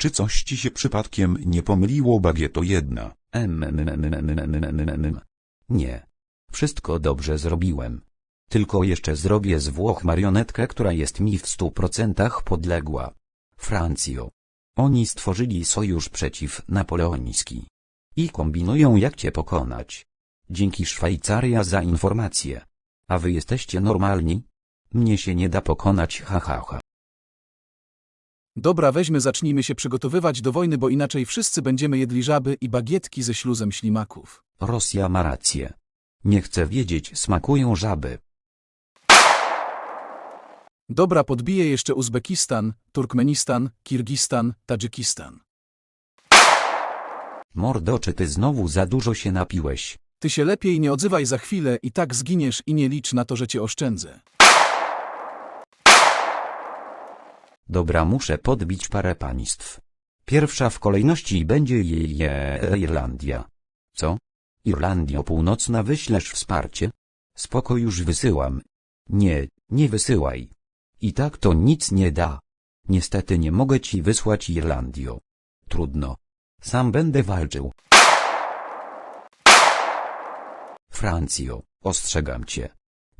Czy coś ci się przypadkiem nie pomyliło, bagieto jedna? Mm, Nie. Wszystko dobrze zrobiłem. Tylko jeszcze zrobię z Włoch marionetkę, która jest mi w stu procentach podległa. Francjo. Oni stworzyli sojusz przeciw napoleoński. I kombinują jak cię pokonać. Dzięki Szwajcaria za informację. A wy jesteście normalni? Mnie się nie da pokonać, ha ha ha. Dobra, weźmy, zacznijmy się przygotowywać do wojny, bo inaczej wszyscy będziemy jedli żaby i bagietki ze śluzem ślimaków. Rosja ma rację. Nie chcę wiedzieć smakują żaby. Dobra, podbiję jeszcze Uzbekistan, Turkmenistan, Kirgistan, Tadżykistan. Mordo czy ty znowu za dużo się napiłeś? Ty się lepiej nie odzywaj za chwilę i tak zginiesz i nie licz na to, że cię oszczędzę. Dobra muszę podbić parę państw. Pierwsza w kolejności będzie Irlandia. Co? Irlandio Północna wyślesz wsparcie? Spoko już wysyłam. Nie, nie wysyłaj. I tak to nic nie da. Niestety nie mogę ci wysłać Irlandio. Trudno. Sam będę walczył. Francjo, ostrzegam cię.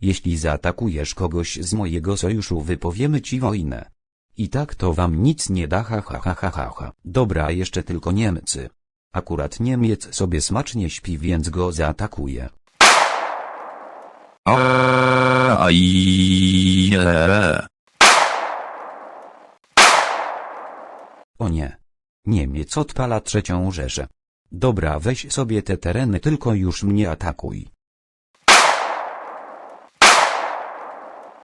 Jeśli zaatakujesz kogoś z mojego sojuszu wypowiemy ci wojnę. I tak to wam nic nie da ha ha ha ha ha ha. Dobra jeszcze tylko Niemcy. Akurat Niemiec sobie smacznie śpi więc go zaatakuje. Aj, O nie. Niemiec odpala trzecią Rzeszę. Dobra weź sobie te tereny tylko już mnie atakuj.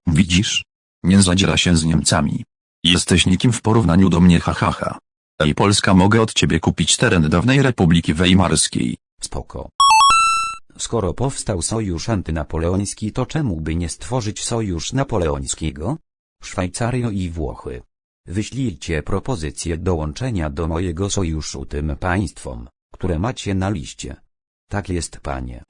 Widzisz? Nie zadziera się z Niemcami. Jesteś nikim w porównaniu do mnie ha ha ha. Ej Polska mogę od ciebie kupić teren dawnej Republiki Weimarskiej. Spoko. Skoro powstał sojusz antynapoleoński to czemu by nie stworzyć sojusz napoleońskiego? Szwajcario i Włochy. Wyślijcie propozycję dołączenia do mojego sojuszu tym państwom, które macie na liście. Tak jest panie.